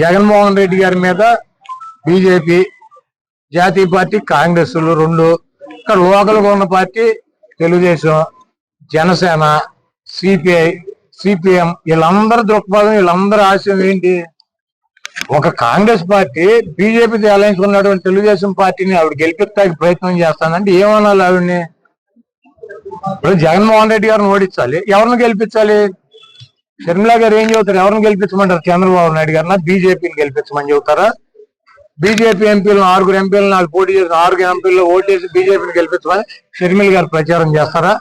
జగన్మోహన్ రెడ్డి గారి మీద బీజేపీ జాతీయ పార్టీ కాంగ్రెస్ రెండు. ఇక్కడ లోకల్గా ఉన్న party Telugudesam Janasena CPI CPM. వీళ్ళందరి దృక్పథం వీళ్ళందరి ఆశయం ఏంటి? ఒక కాంగ్రెస్ పార్టీ బీజేపీతో అలయన్స్ ఉన్నటువంటి తెలుగుదేశం పార్టీని ఆవిడ గెలిపించడానికి ప్రయత్నం చేస్తానంటే ఏమనాలి ఆవిడని? ఇప్పుడు జగన్మోహన్ రెడ్డి గారిని ఓడించాలి. ఎవరిని గెలిపించాలి? షర్మిలా గారు ఏం చెబుతారు? ఎవరిని గెలిపించమంటారు? చంద్రబాబు నాయుడు గారిన బీజేపీని గెలిపించమని చెబుతారా? బీజేపీ ఎంపీలను ఆరుగురు ఎంపీలను నాకు పోటీ చేసిన ఆరుగురు ఎంపీలు ఓటేసి బీజేపీని గెలిపించమని షర్మిల గారు ప్రచారం చేస్తారా?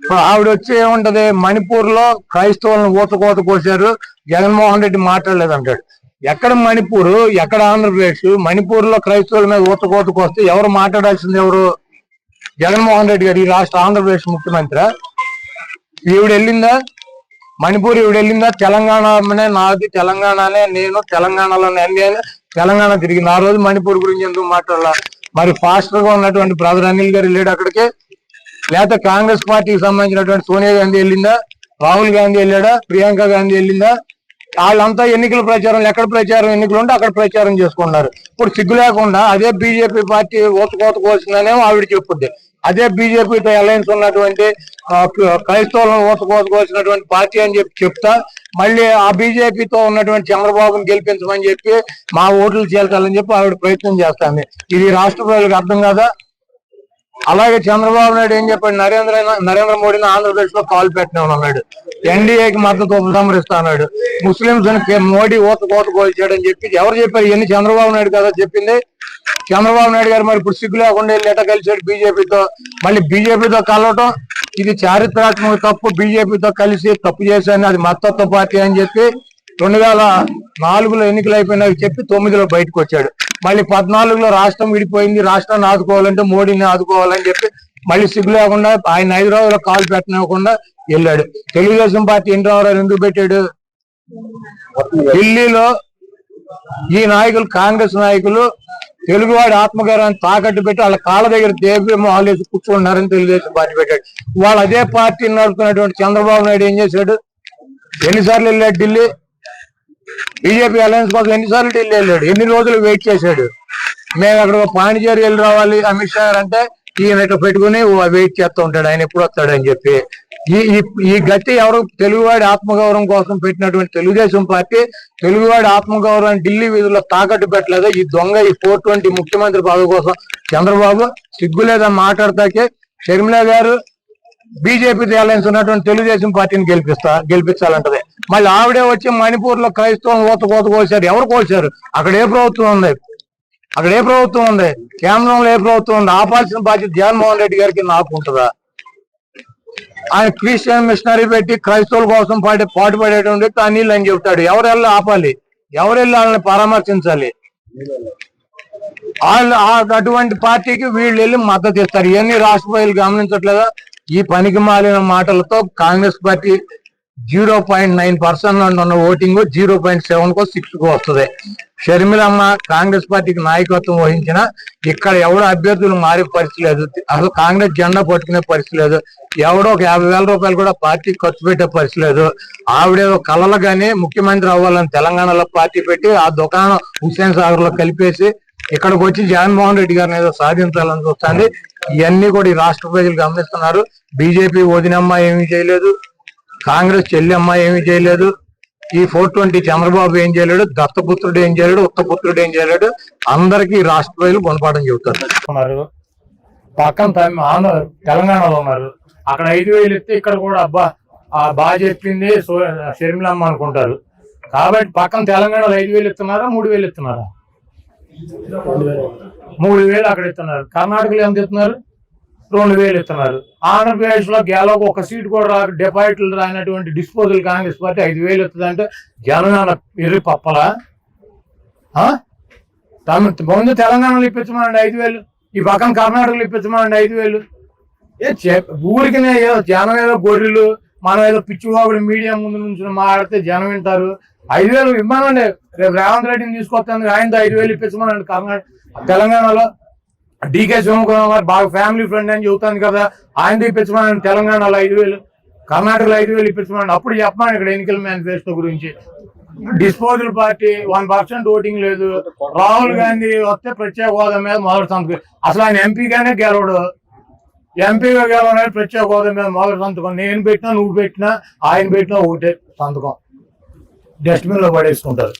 ఇప్పుడు ఆవిడ వచ్చి ఏముంటది? మణిపూర్లో క్రైస్తవులను ఊతకోత కోసారు జగన్మోహన్ రెడ్డి మాట్లాడలేదు అంటాడు ఎక్కడ మణిపూర్? ఎక్కడ ఆంధ్రప్రదేశ్? మణిపూర్లో క్రైస్తవుల మీద ఊతకోత కోస్తే ఎవరు మాట్లాడాల్సింది ఎవరు? జగన్మోహన్ రెడ్డి గారు ఈ రాష్ట్ర ఆంధ్రప్రదేశ్ ముఖ్యమంత్రి. ఈవిడ వెళ్ళిందా? మణిపూర్ ఇవి వెళ్ళిందా? తెలంగాణనే నాది తెలంగాణనే నేను తెలంగాణలోనే నేను తెలంగాణ తిరిగింది. ఆ రోజు మణిపూర్ గురించి ఎందుకు మాట్లాడాల మరి ఫాస్టర్గా ఉన్నటువంటి బ్రదర్ అనిల్ గారు వెళ్ళాడు అక్కడికి. లేకపోతే కాంగ్రెస్ పార్టీకి సంబంధించినటువంటి సోనియా గాంధీ వెళ్ళిందా? రాహుల్ గాంధీ వెళ్ళాడా? ప్రియాంక గాంధీ వెళ్ళిందా? వాళ్ళంతా ఎన్నికల ప్రచారం ఎక్కడ ప్రచారం ఎన్నికలు ఉంటే అక్కడ ప్రచారం చేసుకున్నారు. ఇప్పుడు సిగ్గు లేకుండా అదే బీజేపీ పార్టీ ఓత కోత కోసిందనేమో ఆవిడ చెప్పుద్ది అదే బీజేపీతో అలయన్స్ ఉన్నటువంటి క్రైస్తవులను ఓసుకోసుకోవాల్సినటువంటి పార్టీ అని చెప్పి చెప్తా. మళ్ళీ ఆ బీజేపీతో ఉన్నటువంటి చంద్రబాబును గెలిపించమని చెప్పి మా ఓట్లు చేర్చాలని చెప్పి ఆవిడ ప్రయత్నం చేస్తాను ఇది రాష్ట్ర ప్రజలకు అర్థం కాదా? అలాగే చంద్రబాబు నాయుడు ఏం చెప్పాడు? నరేంద్ర నరేంద్ర మోడీని ఆంధ్రప్రదేశ్లో కాల్ పెట్టినామని అన్నాడు. ఎన్డీఏకి మద్దతు ఉపసంహరిస్తా అన్నాడు. ముస్లింస్ మోడీ ఓత కోత కోల్చాడని చెప్పి ఎవరు చెప్పారు? ఇవన్నీ చంద్రబాబు నాయుడు కదా చెప్పింది. చంద్రబాబు నాయుడు గారు మరి ఇప్పుడు సిగ్గు లేకుండా వెళ్ళి ఎట కలిసాడు బీజేపీతో. మళ్ళీ బీజేపీతో కలవటం ఇది చారిత్రాత్మక తప్పు. బీజేపీతో కలిసి తప్పు చేశాను అది మత్తత్వ పార్టీ అని చెప్పి రెండు వేల నాలుగులో ఎన్నికలు అయిపోయినాక చెప్పి తొమ్మిదిలో బయటకు వచ్చాడు. మళ్ళీ పద్నాలుగులో రాష్ట్రం విడిపోయింది రాష్ట్రాన్ని ఆదుకోవాలంటే మోడీని ఆదుకోవాలని చెప్పి మళ్ళీ సిగ్గు లేకుండా ఆయన హైదరాబాద్లో కాలు పెట్టనివ్వకుండా వెళ్ళాడు. తెలుగుదేశం పార్టీ ఇంద్రవరాలు ఎందుకు పెట్టాడు? ఢిల్లీలో ఈ నాయకులు కాంగ్రెస్ నాయకులు తెలుగువాడి ఆత్మగౌరవాన్ని తాకట్టు పెట్టి వాళ్ళ కాళ్ళ దగ్గర దేవ్యం ఆలోచి కూర్చుంటున్నారని తెలుగుదేశం పార్టీ పెట్టాడు. వాళ్ళు అదే పార్టీని నడుపుతున్నటువంటి చంద్రబాబు నాయుడు ఏం చేశాడు? ఎన్నిసార్లు వెళ్ళాడు ఢిల్లీ? బీజేపీ అలయన్స్ కోసం ఎన్నిసార్లు ఢిల్లీ వెళ్ళాడు? ఎన్ని రోజులు వెయిట్ చేశాడు? మేము అక్కడ పాండిచేరి వెళ్ళి రావాలి అమిత్ షా గారు అంటే ఈయన ఇట్లా పెట్టుకుని వెయిట్ చేస్తూ ఉంటాడు. ఆయన ఎప్పుడు వస్తాడు అని చెప్పి. ఈ ఈ- ఈ గట్టి ఎవరు తెలుగువాడి ఆత్మగౌరవం కోసం పెట్టినటువంటి తెలుగుదేశం పార్టీ తెలుగువాడి ఆత్మగౌరవం ఢిల్లీ వీధుల్లో తాకట్టు పెట్టలేదు? ఈ దొంగ ఈ ఫోర్ ట్వంటీ ముఖ్యమంత్రి పదవి కోసం చంద్రబాబు సిగ్గులేదని మాట్లాడతాకే షర్మిల గారు బీజేపీ అలయన్స్ ఉన్నటువంటి తెలుగుదేశం పార్టీని గెలిపిస్తా గెలిపించాలంటది. మళ్ళీ ఆవిడే వచ్చి మణిపూర్లో క్రైస్తవం ఓత కోత కోసారు. ఎవరు కోసారు? అక్కడ ఏ ప్రభుత్వం ఉంది? అక్కడ ఏ ప్రభుత్వం ఉంది? కేంద్రంలో ఏ ప్రభుత్వం ఉంది? ఆపాల్సిన బాధ్యత జగన్మోహన్ రెడ్డి గారికి నాకు ఉంటుందా? ఆయన క్రిస్టియన్ మిషనరీ పెట్టి క్రైస్తవుల కోసం పాటు పాటుపడేటువంటి తనీళ్ళు అని చెప్తాడు. ఎవరు వెళ్ళి ఆపాలి? ఎవరు వెళ్ళి వాళ్ళని పరామర్శించాలి? వాళ్ళు అటువంటి పార్టీకి వీళ్ళు వెళ్ళి మద్దతు ఇస్తారు. ఇవన్నీ రాష్ట్ర గమనించట్లేదా? ఈ పనికి మాలిన మాటలతో Congress party zero point nine percent ఉన్న ఓటింగ్ జీరో పాయింట్ సెవెన్ కో సిక్స్ కో వస్తుంది. షర్మిలమ్మ కాంగ్రెస్ పార్టీకి నాయకత్వం వహించిన ఇక్కడ ఎవడో అభ్యర్థులు మారే పరిస్థితి లేదు. అసలు కాంగ్రెస్ జెండా పట్టుకునే పరిస్థితి లేదు. ఎవడో ఒక యాభై వేల రూపాయలు కూడా పార్టీ ఖర్చు పెట్టే పరిస్థితి లేదు. ఆవిడేదో కలలు కానీ ముఖ్యమంత్రి అవ్వాలని తెలంగాణలో పార్టీ పెట్టి ఆ దుకాణం హుస్సేన్ సాగర్లో కలిపేసి ఇక్కడికి వచ్చి జగన్మోహన్ రెడ్డి గారిని ఏదో సాధించాలని చూస్తుంది. ఇవన్నీ కూడా ఈ రాష్ట్ర ప్రజలు గమనిస్తున్నారు. బీజేపీ వదినమ్మ ఏమీ చేయలేదు. కాంగ్రెస్ చెల్లెమ్మ ఏమీ చేయలేదు. ఈ ఫోర్ ట్వంటీ చంద్రబాబు ఏం చేయలేడు. దత్తపుత్రుడు ఏం చేయలేడు. ఉత్తపుత్రుడు ఏం చేయలేడు. అందరికీ రాష్ట్ర ప్రజలు గుణపాఠం చెబుతారు. పక్కన ఆంధ్ర తెలంగాణలో ఉన్నారు. అక్కడ ఐదు వేలు ఇస్తే ఇక్కడ కూడా అబ్బా బాగా చెప్పింది సో- షర్మిలమ్మ అనుకుంటారు. కాబట్టి పక్కన తెలంగాణలో ఐదు వేలు ఇస్తున్నారా మూడు వేలు ఇస్తున్నారా? మూడు వేలు అక్కడ ఇస్తున్నారు. కర్ణాటకలో ఎంత ఇస్తున్నారు? రెండు వేలు ఇస్తున్నారు. ఆంధ్రప్రదేశ్లో గెలవకు ఒక సీట్ కూడా రా డిపాజిట్లు రానటువంటి డిస్పోజల్ కాంగ్రెస్ పార్టీ ఐదు వేలు ఇస్తుందంటే జనగణ ఎర్రి పప్పలా. ఆ? తమ ముందు తెలంగాణలో ఇప్పించమనండి ఐదు వేలు ఈ పక్కన కర్ణాటకలో ఇప్పించమనండి ఐదు వేలు ఏ చె- ఊరికినే ఏదో జనం ఏదో గొర్రెలు మనం ఏదో పిచ్చివాగుడు మీడియా ముందు నుంచి మాట్లాడితే జనం వింటారు. ఐదు వేలు ఇవ్వమనండి. రేపు రేవంత్ రెడ్డిని తీసుకొస్తాను. ఆయనతో ఐదు వేలు ఇప్పించమనండి. కర్ణాటక తెలంగాణలో డీకే శివకుమార్ బాగా ఫ్యామిలీ ఫ్రెండ్ అని చెబుతాను కదా. ఆయన ఇప్పించమనండి. తెలంగాణలో ఐదు వేలు కర్ణాటకలో ఐదు వేలు ఇప్పించమని అప్పుడు చెప్పమని ఇక్కడ ఎన్నికల మేనిఫెస్టో గురించి. Disposal party one percent voting లేదు. రాహుల్ గాంధీ వస్తే ప్రత్యేక హోదా మీద మొదటి సంతకం. అసలు ఆయన ఎంపీగానే గెలవడు. ఎంపీగా గెలవడానికి ప్రత్యేక హోదా మీద మొదటి సంతకం. నేను పెట్టినా నువ్వు పెట్టినా ఆయన పెట్టినా ఒకటే సంతకం. డస్ట్బిన్లో పడేసుకుంటారు